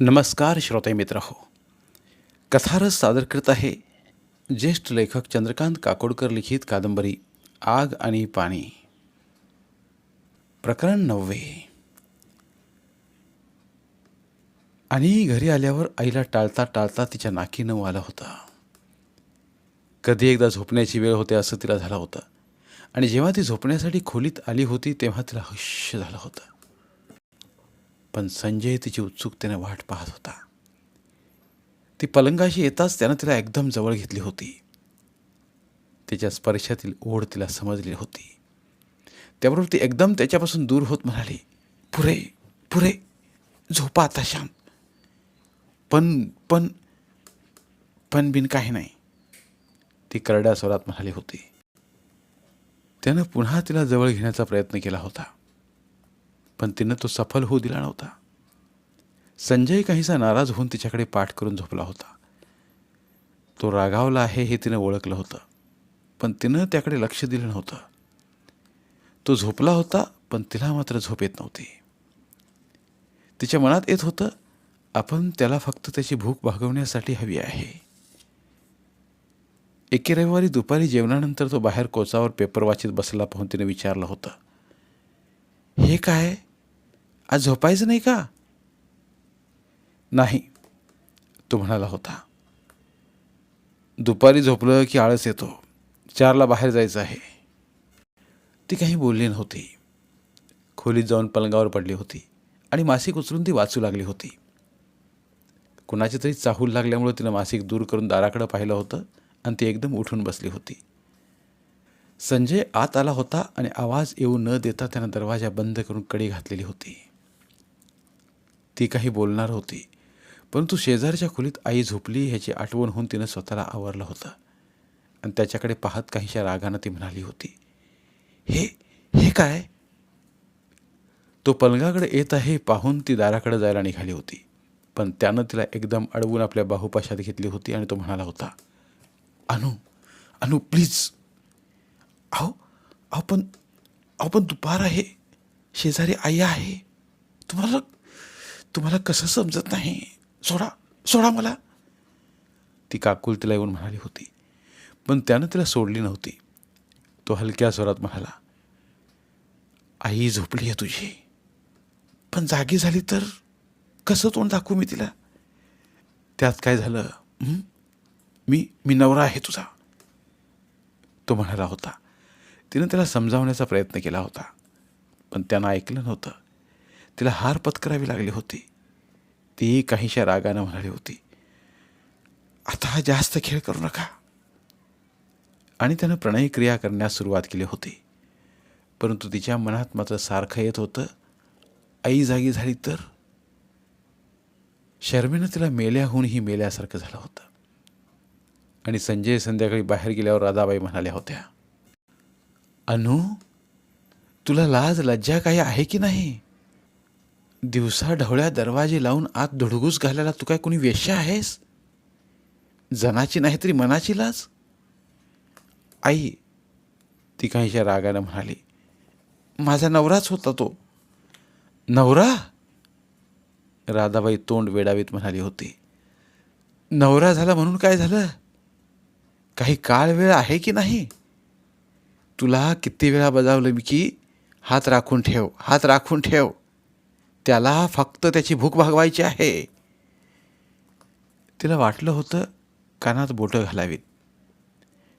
नमस्कार श्रोते मित्र हो कथारस सादर करत आहे ज्येष्ठ लेखक चंद्रकांत काकोडकर लिखित कादंबरी आग आणि पाणी. प्रकरण नववे. आणि घरी आल्यावर आईला टाळता टाळता तिच्या नाकी नऊ आला होता. कधी एकदा झोपण्याची वेळ होते असं तिला झालं होतं. आणि जेव्हा ती झोपण्यासाठी खोलीत आली होती तेव्हा तिला हुश्य झालं होतं. पण संजय तिची उत्सुकतेने वाट पाहत होता. ती पलंगाशी येताच त्यानं तिला एकदम जवळ घेतली होती. तिच्या स्पर्शातील ओढ तिला समजली होती. त्याबरोबर ती एकदम त्याच्यापासून दूर होत म्हणाली पुरे पुरे झोपा आता श्याम. पण पण पण बिन काही नाही. ती करड्या स्वरात म्हणाली होती. त्यानं पुन्हा तिला जवळ घेण्याचा प्रयत्न केला होता. पण तिनं तो सफल होऊ दिला नव्हता. संजय काहीसा नाराज होऊन तिच्याकडे पाठ करून झोपला होता. तो रागावला आहे हे तिनं ओळखलं होतं पण तिनं त्याकडे लक्ष दिलं नव्हतं. तो झोपला होता पण तिला मात्र झोप येत नव्हती. तिच्या मनात येत होतं आपण त्याला फक्त त्याची भूक भागवण्यासाठी हवी आहे. एके रविवारी दुपारी जेवणानंतर तो बाहेर कोचावर पेपर वाचित बसला पाहून तिने विचारलं होतं हे काय? आज झोपायचं नाही का? नाही तो म्हणाला होता. दुपारी झोपलं की आळस येतो. चारला बाहेर जायचं आहे. ती काही बोलली नव्हती. खोलीत जाऊन पलंगावर पडली होती आणि मासिक उचलून ती वाचू लागली होती. कुणाची तरी चाहूल लागल्यामुळे तिनं मासिक दूर करून दाराकडं पाहिलं होतं आणि ती एकदम उठून बसली होती. संजय आत आला होता आणि आवाज येऊ न देता त्यानं दरवाजा बंद करून कडी घातलेली होती. ती काही बोलणार होती. परंतु शेजारच्या खोलीत आई झोपली ह्याची आठवण होऊन तिनं स्वतःला आवरलं होतं. आणि त्याच्याकडे पाहत काहीशा रागानं ती म्हणाली होती हे हे काय? तो पलंगाकडे येत आहे पाहून ती दाराकडे जायला निघाली होती. पण त्यानं तिला एकदम अडवून आपल्या बाहुपाशात घेतली होती आणि तो म्हणाला होता अनु अनु प्लीज. अहो अहो पण अहो दुपार आहे. शेजारी आई आहे. तुम्हाला तुम्हाला कसं समजत नाही? सोडा सोडा मला. ती काकुल तिला येऊन म्हणाली होती पण त्यानं तिला सोडली नव्हती. तो हलक्या स्वरात म्हणाला आई झोपली आहे तुझी. पण जागी झाली तर कसं तोंड दाखवू मी तिला? त्यात काय झालं? मी मी नवरा आहे तुझा. तो म्हणाला होता. तिनं त्याला समजावण्याचा प्रयत्न केला होता पण त्यानं ऐकलं नव्हतं. तिला हार पत्करावी लागली होती. ती काहीशा रागानं म्हणाली होती आता हा जास्त खेळ करू नका. आणि त्यानं प्रणय क्रिया करण्यास सुरुवात केली होती. परंतु तिच्या मनात मात्र सारखं येत होतं आई जागी झाली तर? शर्मेनं तिला मेल्याहूनही मेल्यासारखं झालं होतं. आणि संजय संध्याकाळी बाहेर गेल्यावर राधाबाई म्हणाल्या होत्या अनु तुला लाज लज्जा काही आहे की नाही? दिवसा ढवळ्या दरवाजे लावून आत धुडगूस घालायला तू काय कोणी वेश्या आहेस? जनाची नाही तरी मनाची लाज आई ती काहीशा रागानं म्हणाली माझा नवराच होता तो. नवरा? राधाबाई तोंड वेडावीत म्हणाली होती. नवरा झाला म्हणून काय झालं? काही काळ वेळ आहे की नाही? तुला किती वेळा बजावलं मी की हात राखून ठेव हात राखून ठेव. त्याला फक्त त्याची भूक भागवायची आहे. तिला वाटलं होतं कानात बोटं घालावीत.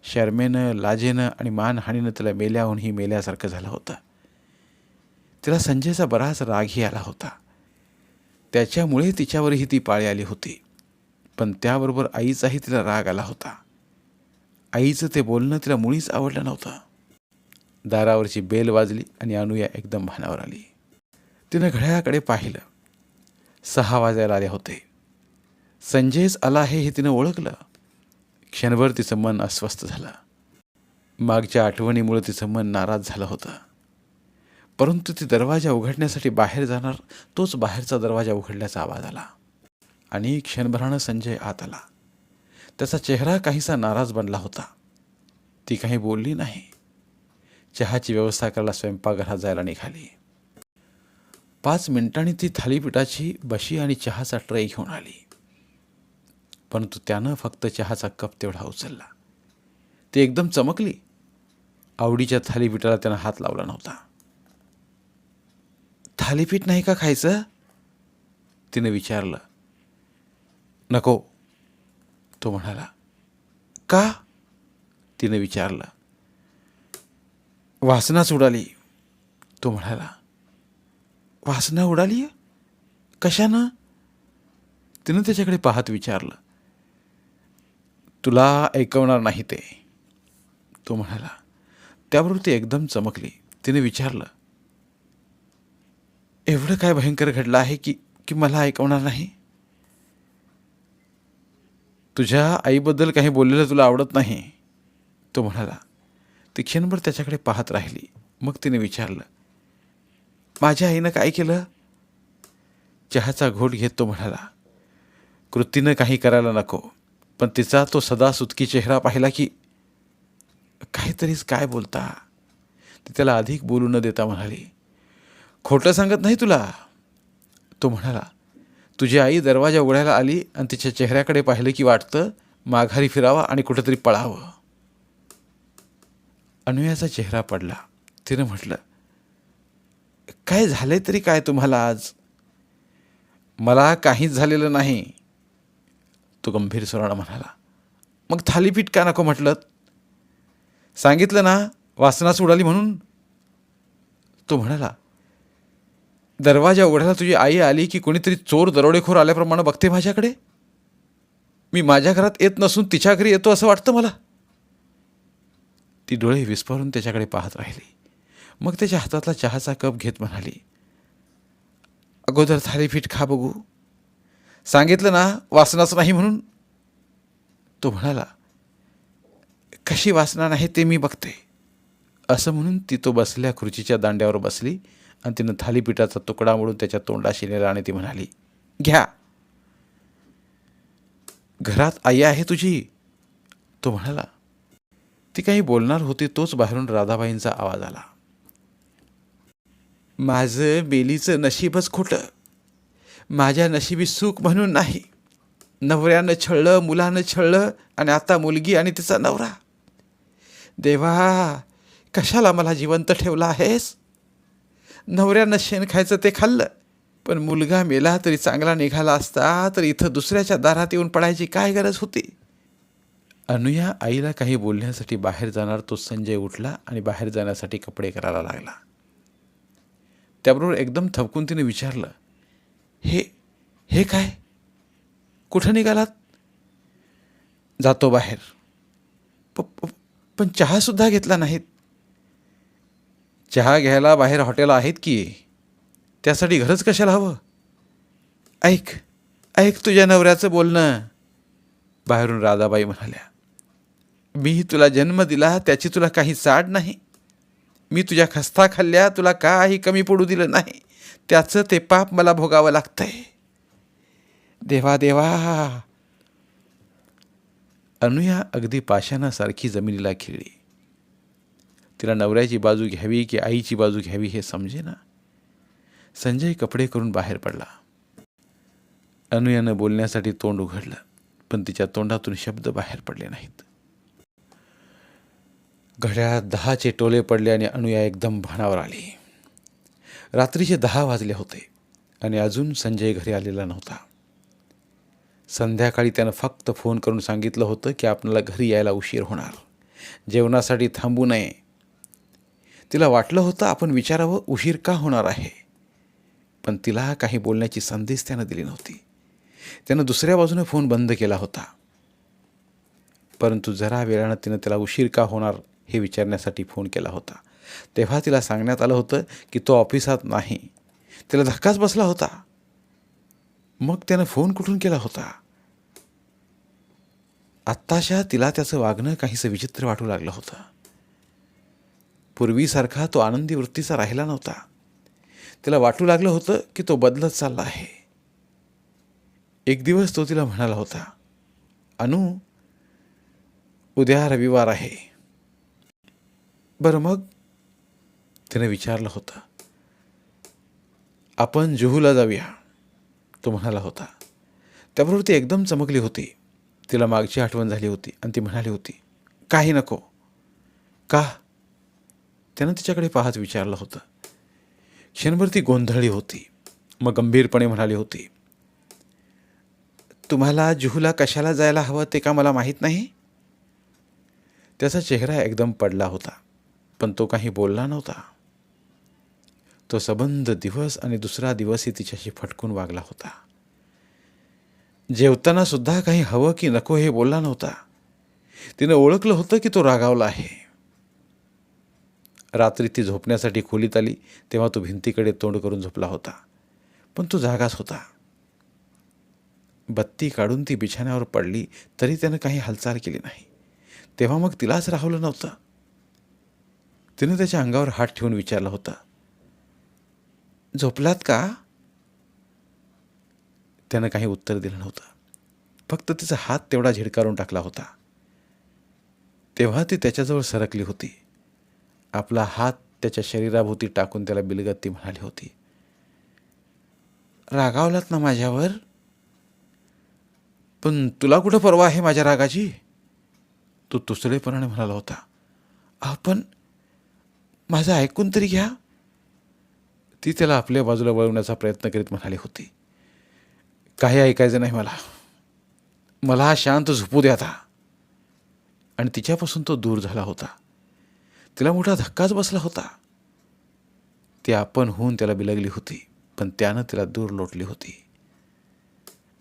शर्मेनं लाजेनं आणि मानहानीनं तिला मेल्याहूनही मेल्यासारखं झालं होतं. तिला संजयचा बराच रागही आला होता. त्याच्यामुळे तिच्यावरही ती पाळी आली होती. पण त्याबरोबर आईचाही तिला राग आला होता. आईचं ते बोलणं तिला मुळीच आवडलं नव्हतं. दारावरची बेल वाजली आणि अनुया एकदम भानावर आली. तिनं घड्याळाकडे पाहिलं. सहा वाजायला आले होते. संजयच आला आहे हे तिनं ओळखलं. क्षणभर तिचं मन अस्वस्थ झालं. मागच्या आठवणीमुळे तिचं मन नाराज झालं होतं. परंतु ती दरवाजा उघडण्यासाठी बाहेर जाणार तोच बाहेरचा दरवाजा उघडल्याचा आवाज आला. आणि क्षणभरानं संजय आत आला. त्याचा चेहरा काहीसा नाराज बनला होता. ती काही बोलली नाही. चहाची व्यवस्था करायला स्वयंपाकघरात जायला निघाली. पाच मिनिटांनी ती थालीपीठाची बशी आणि चहाचा ट्रे घेऊन आली. परंतु त्यानं फक्त चहाचा कप तेवढा उचलला. ती एकदम चमकली. आवडीच्या थालीपीठाला त्यानं हात लावला नव्हता. थालीपीठ नाही का खायचं? तिने विचारलं. नको. तो म्हणाला. का? तिने विचारलं. वासनाच उडाली. तो म्हणाला. वासना उडाली कशानं? तिनं त्याच्याकडे पाहत विचारलं. तुला ऐकवणार नाही ते तो म्हणाला. त्याबरोबर ती एकदम चमकली. तिने विचारलं. एवढं काय भयंकर घडलं आहे की की मला ऐकवणार नाही? तुझ्या आईबद्दल काही बोललेलं तुला आवडत नाही तो म्हणाला. ती क्षणभर त्याच्याकडे पाहत राहिली. मग तिने विचारलं. माझ्या आईनं काय केलं? चहाचा घोट घेत तो म्हणाला. कृतीनं काही करायला नको पण तिचा तो सदा सुतकी चेहरा पाहिला की काहीतरीच काय बोलता. ती त्याला अधिक बोलू न देता म्हणाली खोटं सांगत नाही तुला? तो म्हणाला तुझी आई दरवाजा उघडायला आली आणि तिच्या चेहऱ्याकडे पाहिलं की वाटतं माघारी फिरावा आणि कुठंतरी पळावं. अनुयाचा चेहरा पडला. तिनं म्हटलं काय झाले तरी काय तुम्हाला आज? मला काहीच झालेलं नाही. तो गंभीर स्वरानं म्हणाला मग थालीपीठ का नको म्हटलं सांगितलं ना वासनाच उडाली म्हणून. तो म्हणाला दरवाजा उघडायला तुझी आई आली की कोणीतरी चोर दरोडेखोर आल्याप्रमाणे बघते माझ्याकडे? मी माझ्या घरात येत नसून तिच्या घरी येतो असं वाटतं मला? ती डोळे विस्फारून त्याच्याकडे पाहत राहिली. मग त्याच्या हातातला चहाचा कप घेत म्हणाली अगोदर थालीपीठ खा बघू. सांगितलं ना वासनाच नाही म्हणून. तो म्हणाला कशी वासना नाही ते मी बघते. असं म्हणून ती तो बसल्या खुर्चीच्या दांड्यावर बसली आणि तिनं थालीपीठाचा तुकडा मोडून त्याच्या तोंडाशी नेला आणि ती म्हणाली घ्या. घरात आई आहे तुझी? तो म्हणाला ती काही बोलणार होती तोच बाहेरून राधाबाईंचा आवाज आला. माझं बेलीचं नशीबच खोटं. माझ्या नशिबी सुख म्हणून नाही. नवऱ्यानं छळलं मुलानं छळलं आणि आता मुलगी आणि तिचा नवरा. देवा कशाला मला जिवंत ठेवला आहेस? नवऱ्यानं शेण खायचं ते खाल्लं पण मुलगा मेला तरी चांगला निघाला असता तर इथं दुसऱ्याच्या दारात येऊन पडायची काय गरज होती? अनुया आईला काही बोलण्यासाठी बाहेर जाणार तो संजय उठला आणि बाहेर जाण्यासाठी कपडे करायला लागला. त्याबरोबर एकदम थपकून तिने विचारलं हे हे काय? कुठं निघालात? जातो बाहेर. प पण चहासुद्धा घेतला नाहीत. चहा घ्यायला बाहेर हॉटेल आहेत की? त्यासाठी घरच कशाला हवं? ऐक ऐक तुझ्या नवऱ्याचं बोलणं. बाहेरून राधाबाई म्हणाल्या मी तुला जन्म दिला त्याची तुला काही साड नाही. मी तुझ्या खस्ता खाल्ल्या तुला काही कमी पडू दिलं नाही. त्याचं ते पाप मला भोगावं लागतंय. देवा देवा. अनुया अगदी पाषाणासारखी जमिनीला खिळली. तिला नवऱ्याची बाजू घ्यावी की आईची बाजू घ्यावी हे समजे ना संजय कपडे करून बाहेर पडला. अनुयानं बोलण्यासाठी तोंड उघडलं पण तिच्या तोंडातून शब्द बाहेर पडले नाहीत. घड्याळात दहाचे टोले पडले आणि अनुया एकदम भानावर आली. रात्रीचे दहा वाजले होते आणि अजून संजय घरी आलेला नव्हता. संध्याकाळी त्यानं फक्त फोन करून सांगितलं होतं की आपल्याला घरी यायला उशीर होणार. जेवणासाठी थांबू नये. तिला वाटलं होतं आपण विचारावं उशीर का होणार आहे. पण तिला काही बोलण्याची संधीच त्यानं दिली नव्हती. त्यानं दुसऱ्या बाजूने फोन बंद केला होता. परंतु जरा वेळानं तिनं त्याला उशीर का होणार हे विचारण्यासाठी फोन केला होता. तेव्हा तिला सांगण्यात आलं होतं की तो ऑफिसात नाही. तिला धक्काच बसला होता. मग त्यानं फोन कुठून केला होता? आत्ताशा तिला त्याचं वागणं काहीसं विचित्र वाटू लागलं होतं. पूर्वीसारखा तो आनंदी वृत्तीचा राहिला नव्हता. तिला वाटू लागलं होतं की तो बदलत चालला आहे. एक दिवस तो तिला म्हणाला होता अनु उद्या रविवार आहे. बरं मग? तिने विचारलं होतं आपण जुहूला जाऊया. तो म्हणाला होता. त्याबरोबर ती एकदम चमकली होती. तिला मागची आठवण झाली होती आणि ती म्हणाली होती काही नको. का? त्यानं तिच्याकडे पाहत विचारलं होतं. क्षणभर ती गोंधळली होती. मग गंभीरपणे म्हणाली होती तुम्हाला जुहूला कशाला जायला हवं ते का मला माहीत नाही? त्याचा चेहरा एकदम पडला होता. पण तो काही बोलला नव्हता. तो सबंध दिवस आणि दुसरा दिवसही तिच्याशी फटकून वागला होता. जेवताना सुद्धा काही हवं की नको हे बोलला नव्हता. तिनं ओळखलं होतं की तो रागावला आहे. रात्री ती झोपण्यासाठी खोलीत आली तेव्हा तो भिंतीकडे तोंड करून झोपला होता. पण तो जागाच होता. बत्ती काढून ती बिछाण्यावर पडली तरी त्यानं काही हालचाल केली नाही. तेव्हा मग तिलाच राहवलं नव्हतं. तिने त्याच्या अंगावर हात ठेवून विचारला होता झोपलात का? त्यानं काही उत्तर दिलं नव्हतं. फक्त तिचा हात तेवढा झिडकारून टाकला होता. तेव्हा ती त्याच्याजवळ सरकली होती. आपला हात त्याच्या शरीराभोवती टाकून त्याला बिलगत ती म्हणाली होती रागावलात ना माझ्यावर? पण तुला कुठं परवा आहे माझ्या रागाची? तो तुसळेपणाने म्हणाला होता आपण माझं ऐकून तरी घ्या. ती त्याला आपल्या बाजूला वळवण्याचा प्रयत्न करीत म्हणाली होती. काही ऐकायचं नाही मला. मला शांत झोपू दे आता. आणि तिच्यापासून तो दूर झाला होता. तिला मोठा धक्काच बसला होता. ती आपण होऊन त्याला बिलगली होती पण त्यानं तिला दूर लोटली होती.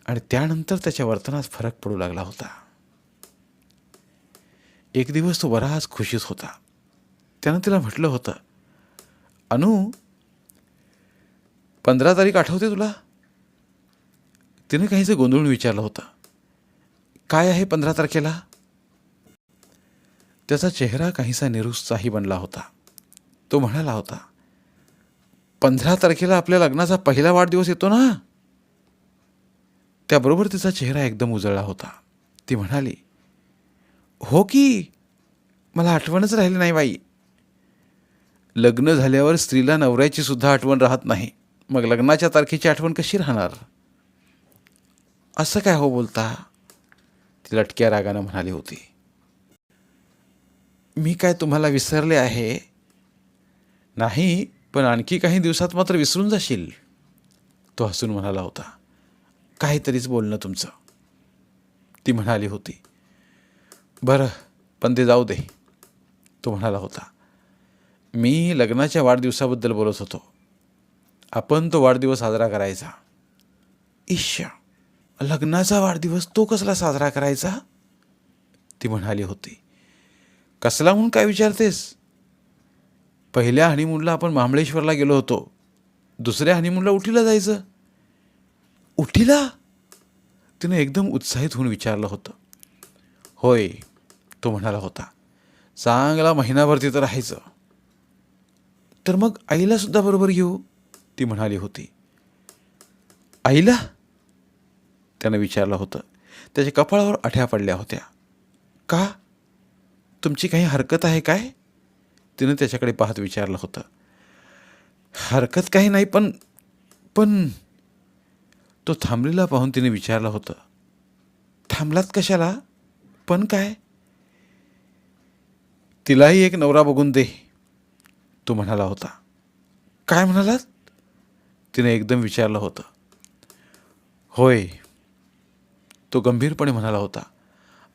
आणि त्यानंतर त्याच्या वर्तनात फरक पडू लागला होता. एक दिवस तो बराच खुशीत होता. त्यानं तिला म्हटलं होतं अनु पंधरा तारीख आठवते तुला? तिने काहीचं गोंधळून विचारलं होतं काय आहे पंधरा तारखेला? त्याचा चेहरा काहीसा निरुत्साही बनला होता. तो म्हणाला होता पंधरा तारखेला आपल्या लग्नाचा पहिला वाढदिवस येतो ना? त्याबरोबर तिचा चेहरा एकदम उजळला होता. ती म्हणाली हो की मला आठवणच राहिली नाही बाई. लग्न झाल्यावर स्त्रीला नवऱ्याची सुद्धा आठवण राहत नाही. मग लग्नाच्या तारखेची आठवण कशी राहणार? असं काय हो बोलता? ती लटक्या रागानं म्हणाली होती. मी काय तुम्हाला विसरले आहे? नाही पण आणखी काही दिवसात मात्र विसरून जाशील. तो हसून म्हणाला होता. काहीतरीच बोलणं तुमचं. ती म्हणाली होती. बरं पण ते जाऊ दे. तो म्हणाला होता. मी लग्नाच्या वाढदिवसाबद्दल बोलत होतो. आपण तो वाढदिवस साजरा करायचा. ईश्या लग्नाचा वाढदिवस तो कसला साजरा करायचा? ती म्हणाली होती. कसला म्हणून काय विचारतेस? पहिल्या हनीमूनला आपण महाबळेश्वरला गेलो होतो. दुसऱ्या हनीमूनला उठीला जायचं. उठीला? तिनं एकदम उत्साहित होऊन विचारलं होतं. होय तो म्हणाला होता. चांगला महिनाभर तिथं राहायचं. तर मग आईला सुद्धा बरोबर घेऊ? ती म्हणाली होती. आईला? त्यानं विचारलं होतं. त्याच्या कपाळावर आठ्या पडल्या होत्या. का? तुमची काही हरकत आहे काय? तिनं त्याच्याकडे पाहत विचारलं होतं. हरकत काही नाही पण पण तो थांबलेला पाहून तिने विचारलं होतं. थांबलात कशाला? पण काय? तिलाही एक नवरा बघून दे. तो म्हणाला होता. काय म्हणालात तिने एकदम विचारलं होतं. होय. तो गंभीरपणे म्हणाला होता.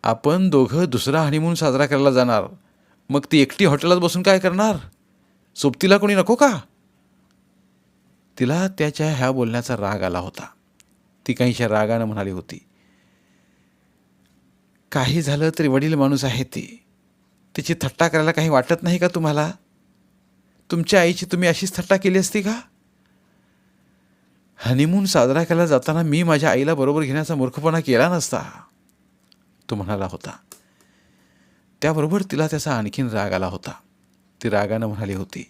आपण दोघं दुसरा हनीमून साजरा करायला जाणार. मग ती एकटी हॉटेलात बसून काय करणार? सोबतीला कोणी नको का? तिला त्याच्या ह्या बोलण्याचा राग आला होता. ती काहीशा रागानं म्हणाली होती. काही झालं तरी वडील माणूस आहे ती. तिची थट्टा करायला काही वाटत नाही का तुम्हाला? तुमच्या आईची तुम्ही अशीच थट्टा केली असती का? हनीमून साजरा केला जाताना मी माझ्या आईला बरोबर घेण्याचा मूर्खपणा केला नसता तो म्हणाला होता. त्याबरोबर तिला त्याचा आणखीन राग आला होता. ती रागानं म्हणाली होती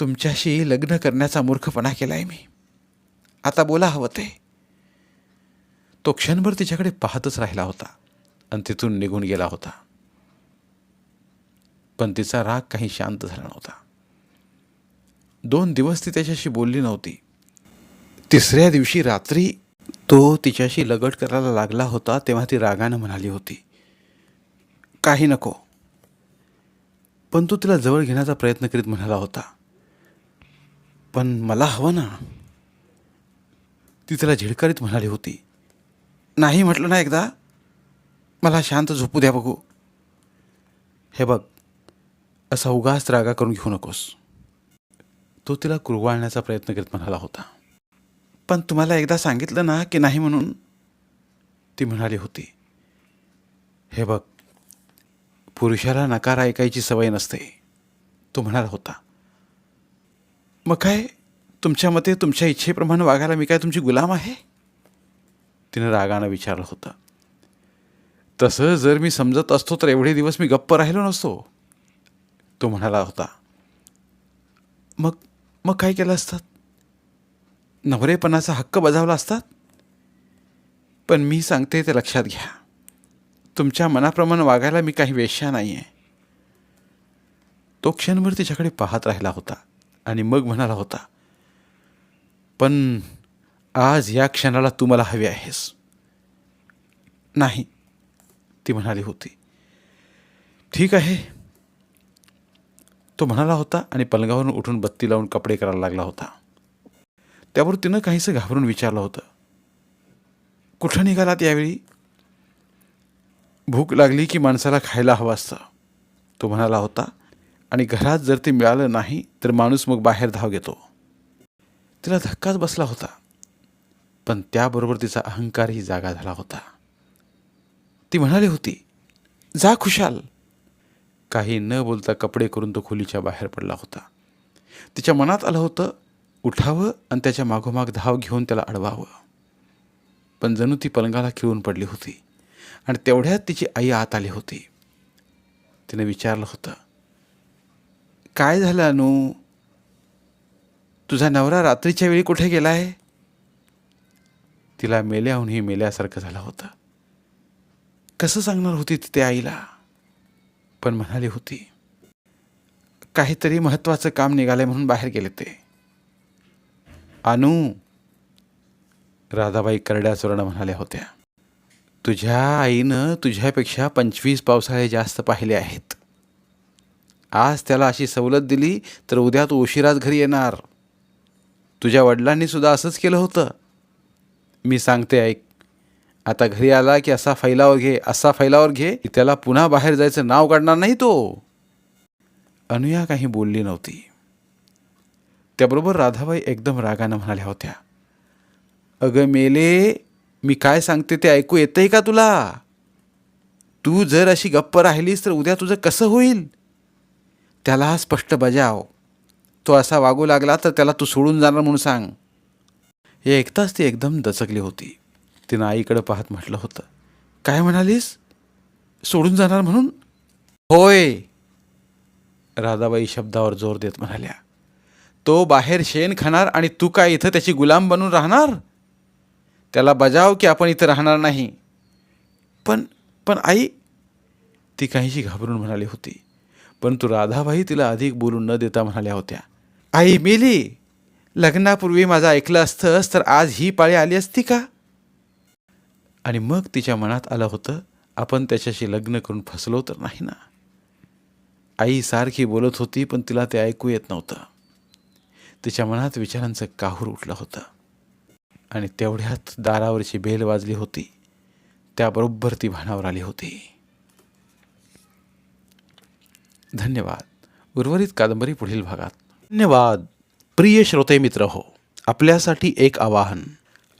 तुमच्याशी लग्न करण्याचा मूर्खपणा केलाय मी. आता बोला हवं ते. तो क्षणभर तिच्याकडे पाहतच राहिला होता आणि तिथून निघून गेला होता. पण तिचा राग काही शांत झाला नव्हता. दोन दिवस ती त्याच्याशी बोलली नव्हती. तिसऱ्या दिवशी रात्री तो तिच्याशी लगट करायला लागला होता तेव्हा ती रागानं म्हणाली होती काही नको. पण तो तिला जवळ घेण्याचा प्रयत्न करीत म्हणाला होता पण मला हवं ना. ती तिला झिडकारीत म्हणाली होती नाही म्हटलं ना एकदा मला शांत झोपू द्या बघू. हे बघ असा उगाच रागा करून घेऊ नकोस. तो तिला कुरवाळण्याचा प्रयत्न करीत म्हणाला होता. पण तुम्हाला एकदा सांगितलं ना की नाही म्हणून? ती म्हणाली होती. हे बघ पुरुषाला नकार ऐकायची सवय नसते तो म्हणाला होता. मग काय तुमच्या मते तुमच्या इच्छेप्रमाणे वागायला मी काय तुमची गुलाम आहे? तिनं रागानं विचारलं होतं. तसं जर मी समजत असतो तर एवढे दिवस मी गप्प राहिलो नसतो. तो म्हणाला होता मग मग काय केलं असतात? नवरेपणाचा हक्क बजावला असतात? पण मी सांगते ते लक्षात घ्या. तुमच्या मनाप्रमाणे वागायला मी काही वेश्या नाही आहे तो क्षणभर तिच्याकडे पाहत राहिला होता आणि मग म्हणाला होता पण आज या क्षणाला तू मला हवी आहेस. नाही ती म्हणाली होती. ठीक आहे तो म्हणाला होता आणि पलंगावरून उठून बत्ती लावून कपडे करायला लागला होता. त्यावर तिनं काहीसं घाबरून विचारलं होतं. कुठं निघालात यावेळी? भूक लागली की माणसाला खायला हवं असतं तो म्हणाला होता. आणि घरात जर ते मिळालं नाही तर माणूस मग बाहेर धाव घेतो. तिला धक्काच बसला होता. पण त्याबरोबर तिचा अहंकारही जागा झाला होता. ती म्हणाली होती जा खुशाल. काही न बोलता कपडे करून तो खोलीच्या बाहेर पडला होता. तिच्या मनात आलं होतं उठावं आणि त्याच्या मागोमाग धाव घेऊन त्याला अडवावं. पण जणू ती पलंगाला खिळून पडली होती आणि तेवढ्यात तिची आई आत आली होती. तिने विचारलं होतं काय झालं अनु? तुझा नवरा रात्रीच्या वेळी कुठे गेला आहे तिला मेल्याहूनही मेल्यासारखं झालं होतं. कसं सांगणार होती तिथे आईला? पण म्हणाली होती काहीतरी महत्त्वाचं काम निघालंय म्हणून बाहेर गेले ते. अनु राधाबाई करड्या चोरणं म्हणाल्या होत्या तुझ्या आईनं तुझ्यापेक्षा पंचवीस पावसाळे जास्त पाहिले आहेत. आज त्याला अशी सवलत दिली तर उद्या तू उशिराच घरी येणार. तुझ्या वडिलांनी सुद्धा असंच केलं होतं. मी सांगते ऐक. आता घरी आला की असा फैलावर घे असा फैलावर घे की त्याला पुन्हा बाहेर जायचं नाव काढणार नाही तो. अनुया काही बोलली नव्हती. त्याबरोबर राधाबाई एकदम रागानं म्हणाल्या होत्या अगं मेले मी काय सांगते ते ऐकू येतंय का तुला? तू जर अशी गप्प राहिलीस तर उद्या तुझं कसं होईल? त्याला स्पष्ट बजाव. तो असा वागू लागला तर त्याला तू सोडून जाणार म्हणून सांग. हे ऐकताच ती एकदम दचकली होती. तिनं आईकडं पाहत म्हटलं होतं. काय म्हणालीस? सोडून जाणार म्हणून? होय. राधाबाई शब्दावर जोर देत म्हणाल्या. तो बाहेर शेण खाणार आणि तू काय इथं त्याची गुलाम बनून राहणार? त्याला बजाव की आपण इथं राहणार नाही. पण पण आई ती काहीशी घाबरून म्हणाली होती. परंतु राधाबाई तिला अधिक बोलून न देता म्हणाल्या होत्या. आई मेली लग्नापूर्वी माझं ऐकलं असतंस तर आज ही पाळी आली असती का? आणि मग तिच्या मनात आलं होतं आपण त्याच्याशी लग्न करून फसलो तर नाही ना? आई सारखी बोलत होती पण तिला ते ऐकू येत नव्हतं. तिच्या मनात विचारांचं काहूर उठलं होतं. आणि तेवढ्यात दारावरची बेल वाजली होती. त्याबरोबर ती भानावर आली होती. धन्यवाद. उर्वरित कादंबरी पुढील भागात. धन्यवाद. प्रिय श्रोते मित्र हो आपल्यासाठी एक आवाहन.